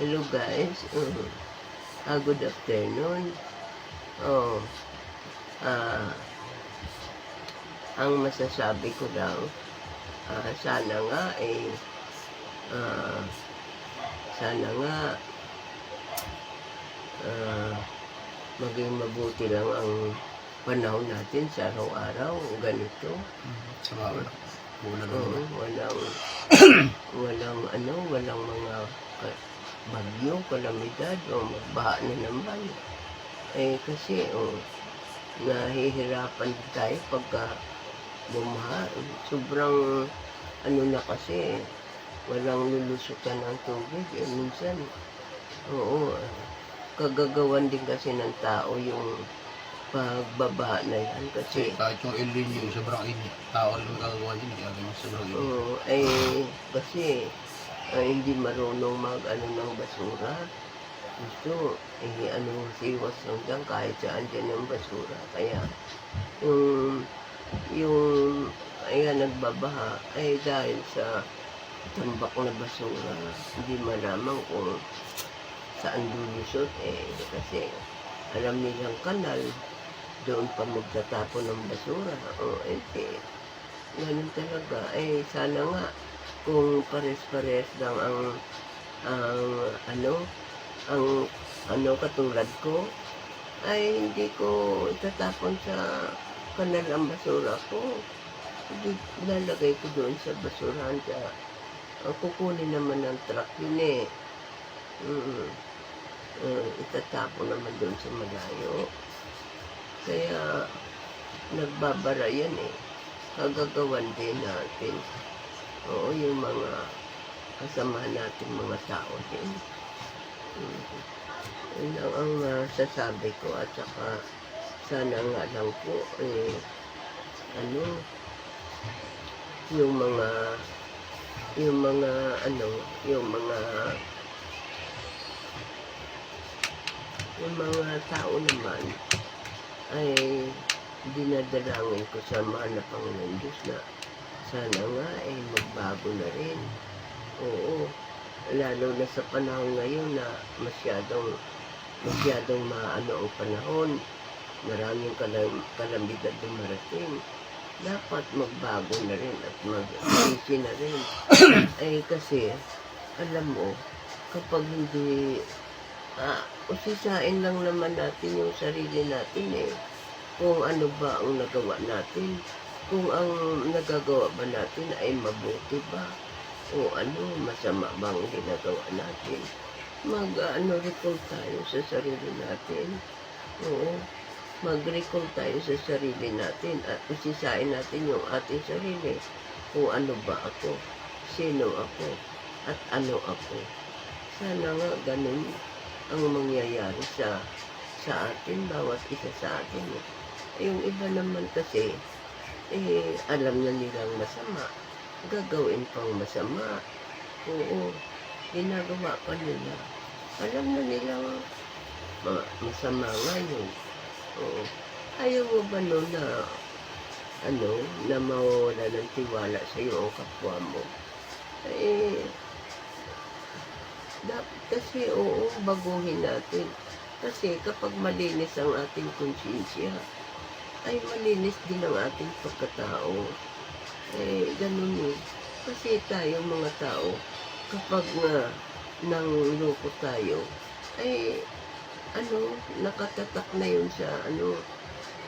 Hello guys. Uh, ah, good afternoon. Oh. Ah. ang masasabi ko lang, ah, sana nga eh ah, sana nga ah, maging mabuti lang ang panahon natin sa araw-araw, ganito. Sa bawal. Bulan na Oo, naman. walang walang ano, walang mga bagyo, kalamidad o magbaha na naman. Eh kasi oh, nahihirapan tayo pagka bumaha. Sobrang ano na kasi walang lulusutan ng tubig. Eh, minsan, oo, kagagawan din kasi ng tao yung pagbabaha na yan. Kasi Kasi kahit yung El Nino, sobrang init. Tao rin magagawa yun. Kaya ganyan sobrang init. Oo, eh, kasi ah, hindi marunong mag ano ng basura. Gusto, eh, ano, siwas lang dyan kahit saan dyan ang basura. Kaya, yung, yung, ayan, nagbabaha, ay dahil sa tambak na basura, hindi malaman kung saan lulusot, eh, kasi alam nilang kanal, doon pa magtatapon ng basura. O, eh, eh, ganun talaga. Eh, sana nga, kung pares-pares lang ang, ang, ano, ang, ano, katulad ko, ay hindi ko itatapon sa kanal ang basura ko. Hindi, lalagay ko doon sa basurahan sa, ang kukunin naman ng truck yun eh. Mm, uh, itatapon naman doon sa malayo. Kaya, nagbabara yan eh kagagawan din natin. Oo, yung mga kasama natin mga tao din. Mm. Yun lang ang masasabi ko at saka sana nga lang po eh, ano, yung mga yung mga ano, yung mga yung mga tao naman ay dinadalangin ko sa mahal na Panginoon Diyos na sana nga ay magbago na rin. Oo, lalo na sa panahon ngayon na masyadong masyadong maano ang panahon, maraming kalam, kalamidad dumarating. Dapat magbago na rin at mag-isisi na rin. ay kasi, alam mo, kapag hindi, ah, usisain lang naman natin yung sarili natin eh kung ano ba ang nagawa natin, kung ang nagagawa ba natin ay mabuti ba, o ano, masama bang ginagawa natin. Mag, ano, recall tayo sa sarili natin. Oo, mag-recall tayo sa sarili natin at usisain natin yung ating sarili. Kung ano ba ako, sino ako, at ano ako. Sana nga ganun ang mangyayari sa sa atin, bawat isa sa atin. Yung iba naman kasi, eh, alam na nilang masama. Gagawin pang masama. Oo, ginagawa pa nila. Alam na nilang ma- masama nga yun. Oo. Ayaw mo ba no na, ano, na mawawala ng tiwala sa iyo ang kapwa mo? Eh, dapat kasi, oo, baguhin natin. Kasi kapag malinis ang ating konsensya, ay malinis din ang ating pagkatao. Eh, ganun eh. Kasi tayo mga tao, kapag nga nang loko tayo, ay ano, nakatatak na yun sa ano,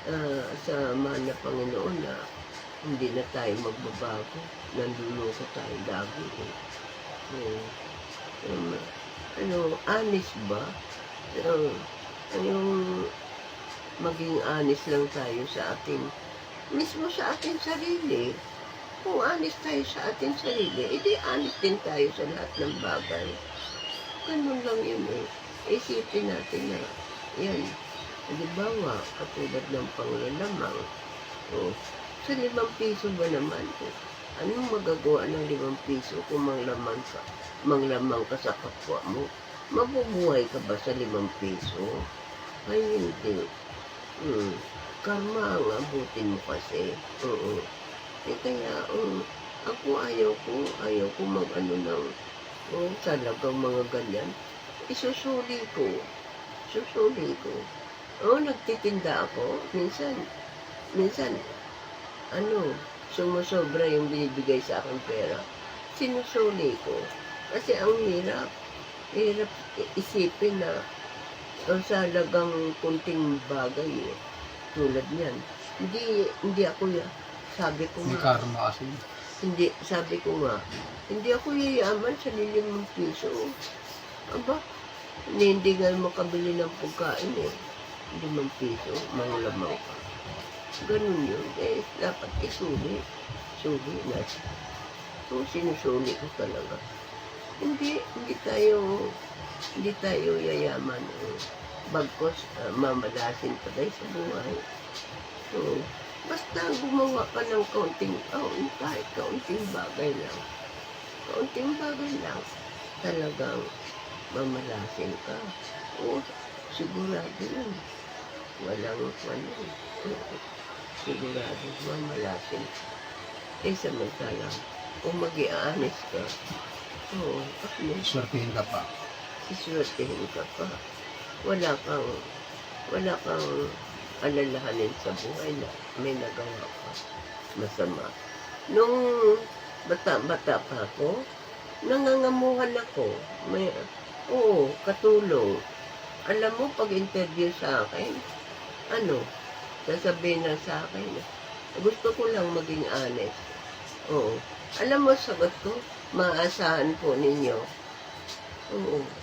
ah, sa mahal na Panginoon na hindi na tayo magbabago. Nanduloko tayo lagi eh. Eh, um, ano, honest ba? Um, yung maging honest lang tayo sa ating, mismo sa ating sarili. Kung honest tayo sa ating sarili, edi honest din tayo sa lahat ng bagay. Ganun lang yun eh. Isipin natin na, yan, halimbawa, katulad ng panglalamang, oh, sa limang piso ba naman, oh, anong magagawa ng limang piso kung manglamang ka, manglamang ka sa kapwa mo? Mabubuhay ka ba sa limang piso? Ay, hindi. Hmm. Karma ang abutin mo kasi. Oo. Eh kaya, um, ako ayaw ko, ayaw ko mag ano ng, oh, talagang mga ganyan. isusuli ko. Susuli ko. Oo, nagtitinda ako. Minsan, minsan, ano, sumusobra yung binibigay sa akin pera. Sinusuli ko. Kasi ang hirap. Hirap isipin na o sa halagang kunting bagay eh. Tulad niyan. Hindi, hindi ako ya- sabi ko May nga, karma kasi. hindi, sabi ko nga, hindi ako yayaman sa lilimang piso. Aba, hindi, hindi nga makabili ng pagkain eh. Limang piso, mga lamang ka. Ganun yun. Eh, dapat isuli. Suli na. So, sinusuli ko talaga. Hindi, hindi tayo, hindi tayo yayaman. Eh. Bagkos, ah, mamalasin pa tayo sa buhay. So, basta gumawa ka ng kaunting, oh, kahit kaunting bagay lang. Kaunting bagay lang. Talagang mamalasin ka. Oo, sigurado yun. Walang. Oo, sigurado, mamalasin. Eh, samantalang, kung mag ka, oo, ano, Swertihin ka pa. Siswertehin ka pa. Wala kang, wala kang alalahanin sa buhay na may nagawa ka masama. Nung bata-bata pa ako, nangangamuhan ako. May, oo, katulong. Alam mo, pag interview sa akin, ano, sasabihin na sa akin, gusto ko lang maging honest. Oo. Alam mo, sagot ko, maasahan po ninyo. Oo.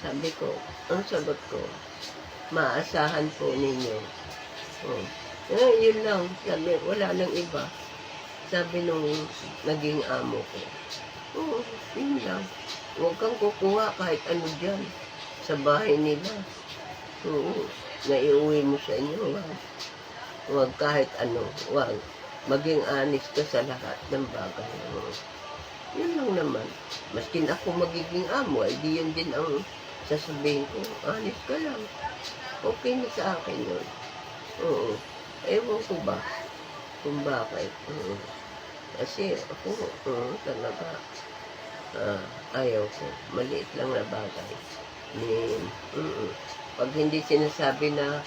Sabi ko, ang sagot ko, maasahan po ninyo. Oh. Eh, yun lang. Sabi, wala nang iba. Sabi nung naging amo ko. Oo, yun lang. Huwag kang kukuha kahit ano dyan sa bahay nila. Oo, naiuwi mo sa inyo. Wag. Huwag kahit ano. Huwag. Maging honest ka sa lahat ng bagay. Oo. Yun lang naman. Maskin ako magiging amo, ay di yun din ang sasabihin ko. Honest ka lang. Okay na sa akin yun. Oo. Ewan ko ba kung bakit. Oo. Kasi ako, oo, talaga, ah, ayaw ko. Maliit lang na bagay. Ni, mm, pag hindi sinasabi na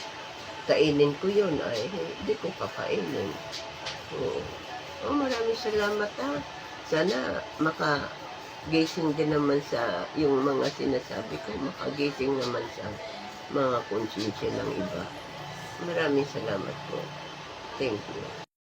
kainin ko yun, ay hindi ko kakainin. Oo. Oh, maraming salamat ha. Sana makagising din naman sa yung mga sinasabi ko, makagising naman sa mga konsensya ng iba. Maraming salamat po. Thank you.